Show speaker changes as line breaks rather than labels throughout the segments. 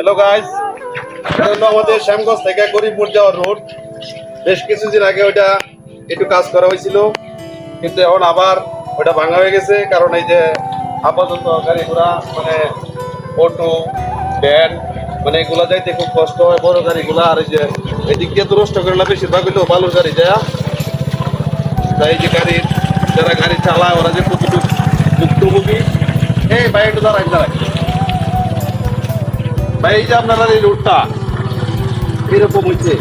Hello guys এটা হলো আমাদের শ্যামগঞ্জ থেকে গরিবপুর যাওয়ার রোড বেশ কিছুদিন আগে ওইটা একটু কাজ করা হয়েছিল, কিন্তু এখন আবার ওটা ভাঙা হয়ে গেছে, কারণ এই যে আপাতত গাড়ি ঘোড়া মানে অটো ভ্যান মানে এগুলা যাইতে খুব কষ্ট হয়, বড় গাড়িগুলা, আর এই যে এদিক দিয়ে তো নষ্ট করে না, বেশিরভাগ হইল বালুর গাড়ি যায়। তাই যে গাড়ির, যারা গাড়ি চালায়, ওরা যে কতটুকু ভুক্তভোগী এই একটু দাঁড়াই দাঁড়াই এই যে আপনারা এই রোডটা এরকম হয়েছে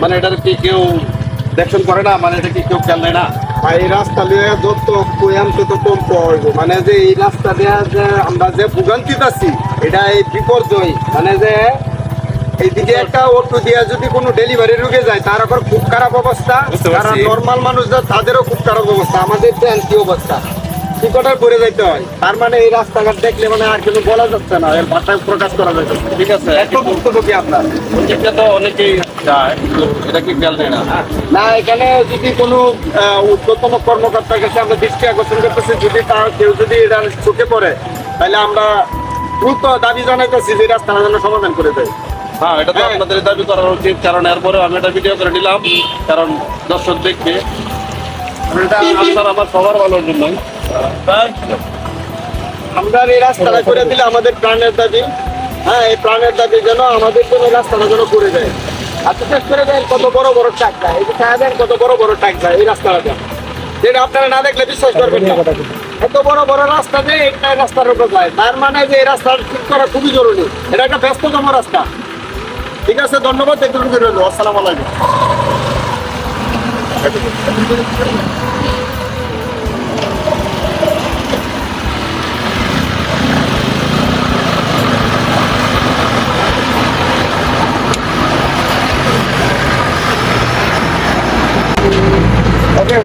মানে এটার কি কেউ দেখশন করে না? মানে এটা কি কেউ খেয়াল নেয় না?
এই রাস্তা দিয়ে যত কোয়াম তত কম পড়ব মানে যে এই রাস্তা দিয়ে যে আমরা যে ভোগান্তিতে আছি এটা এই বিপর্যয়। মানে যে এইদিকে একটা অটো দিয়ে যদি কোনো ডেলিভারি রুগে যায় তার আবার খুব খারাপ অবস্থা। যারা নর্মাল মানুষ যা তাদেরও খুব খারাপ অবস্থা। আমাদের কি অবস্থা। টিকটার পরে যাইতে হয়। তার মানে এই রাস্তাঘাট দেখলে মানে আর কিছু বলা যাচ্ছে না এর ভাষায় প্রকাশ করা যাচ্ছে
ঠিক আছে
এত ভুক্তভোগী আপনার।
ওদিকটা তো অনেকেই যায় এটা কি খেয়াল নেয় না?
না এখানে যদি কোনো ঊর্ধ্বতন কর্মকর্তার কাছে আমরা দৃষ্টি আকর্ষণ করতেছি যদি তার কেউ যদি এটা চোখে পড়ে তাহলে আমরা দ্রুত দাবি জানাইতেছি যে রাস্তাটা যেন সমাধান করে দেয়।
হ্যাঁ এটা তো
হ্যাঁ।
আপনাদের দাবি করা উচিত কারণ এরপরে আমি এটা ভিডিও করে নিলাম কারণ দর্শক দেখবে। আপনার আমার সবার ভালোর জন্য
আমরা এই রাস্তাটা করে দিলে আমাদের প্রাণের দাবি। হ্যাঁ এই প্রাণের দাবি যেন আমাদের জন্য রাস্তাটা যেন করে দেয়। আর বিশেষ করে দেন কত বড় বড় টাকা এই যে ছায়া দেন কত বড় বড় টাকা এই রাস্তাটা দেন যেটা আপনারা না দেখলে বিশ্বাস করবেন না। এত বড় বড় রাস্তা যে একটা রাস্তার উপর যায়। তার মানে যে এই রাস্তা ঠিক করা খুবই জরুরি। এটা একটা ব্যস্ততম রাস্তা। ঠিক আছে ধন্যবাদ। দেখতে আসসালামু আলাইকুম।